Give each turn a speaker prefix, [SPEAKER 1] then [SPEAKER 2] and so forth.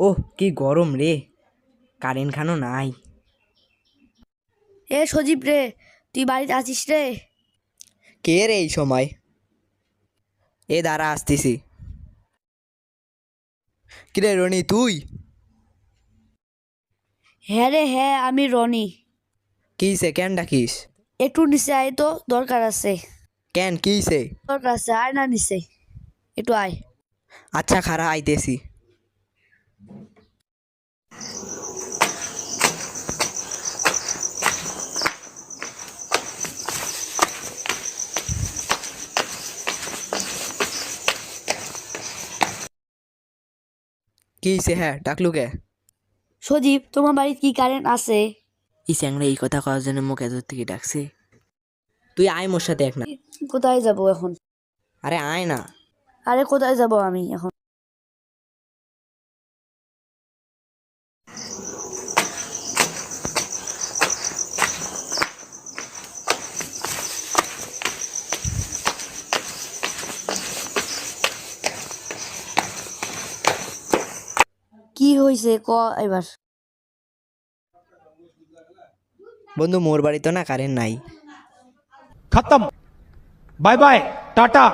[SPEAKER 1] ওহ কি গরম রে। কারেন্ট খানো নাই।
[SPEAKER 2] এ সজীব রে তুই বাড়িতে আছিস রে?
[SPEAKER 1] কে রে এই সময়? এ দাঁড়া আসতেছি। কিরে রনি তুই?
[SPEAKER 2] হ্যাঁ রে হ্যাঁ আমি রনি।
[SPEAKER 1] কিসে কেন ডাকিস?
[SPEAKER 2] একটু নিচে আয় তো দরকার আছে।
[SPEAKER 1] কেন কিসে
[SPEAKER 2] দরকার আছে আয় না নিচে। একটু আয়।
[SPEAKER 1] আচ্ছা খারা আইতেছি। কিসে হ্যাঁ ডাকলু কে?
[SPEAKER 2] সজীব তোমার বাড়িতে কি কারেন্ট আছে?
[SPEAKER 1] এই স্যাংরা এই কথা কওয়ার জন্য মুখ এত থেকে ডাকছে। তুই আয় মোর সাথে এক না।
[SPEAKER 2] কোথায় যাব এখন?
[SPEAKER 1] আরে আয় না।
[SPEAKER 2] আরে কোথায় যাব আমি এখন? কি হয়েছে ক এবার?
[SPEAKER 1] বন্ধু মোর বাড়িতে না কারেন্ট নাই।
[SPEAKER 3] খতম। Bye bye tata.